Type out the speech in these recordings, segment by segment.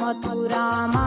మధురామా?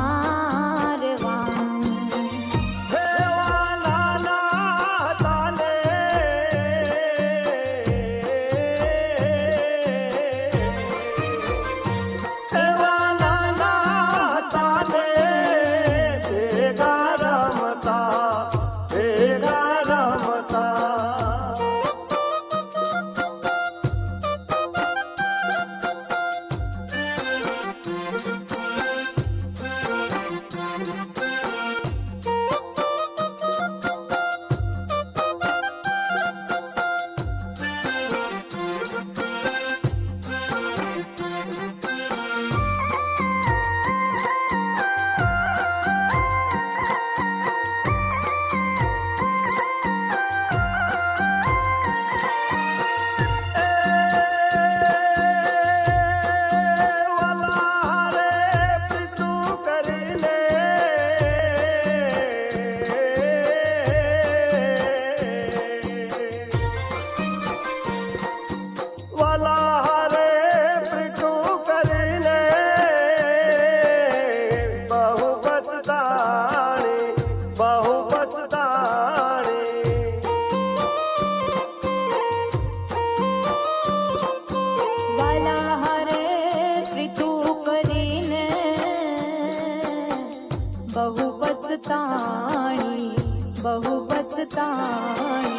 তাই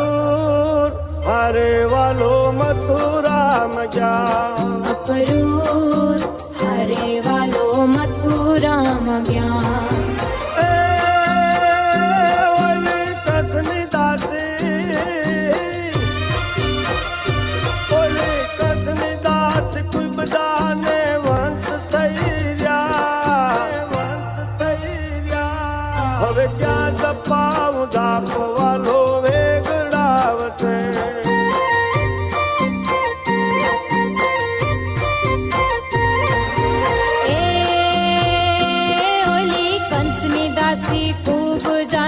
મથુર હરે વાલો મથુરામ ગયા અપરૂર હરે વાલો મથુરામ ગયા दासी खूब जा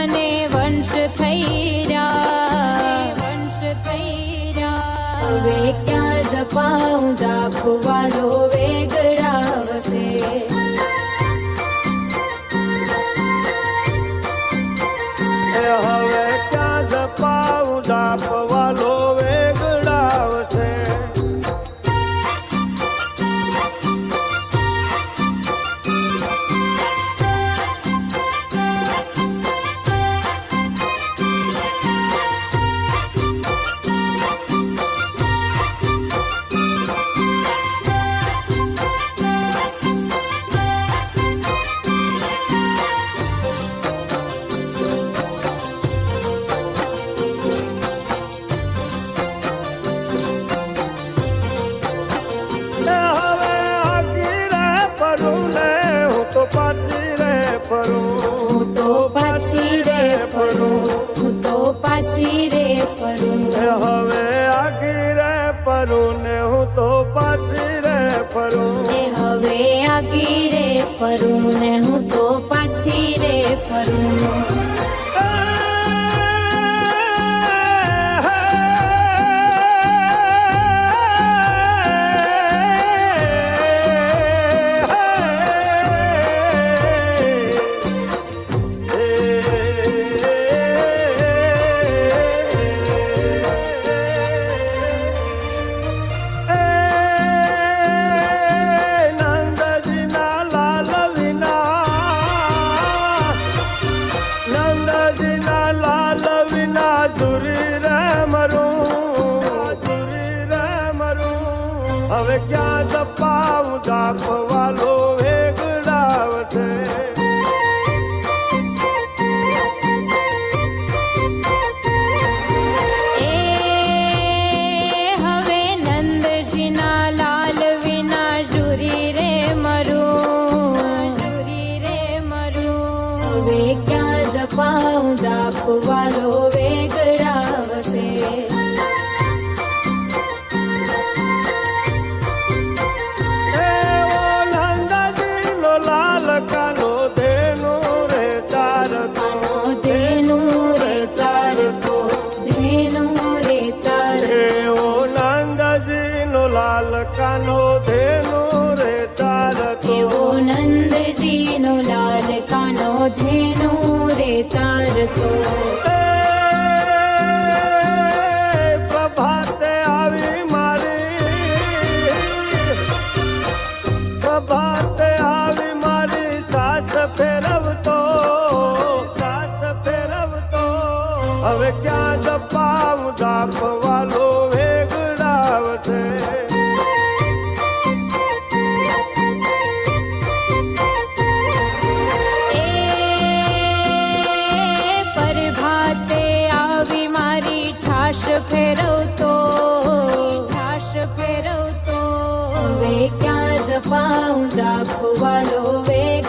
kwanza kwa unza kwa lobe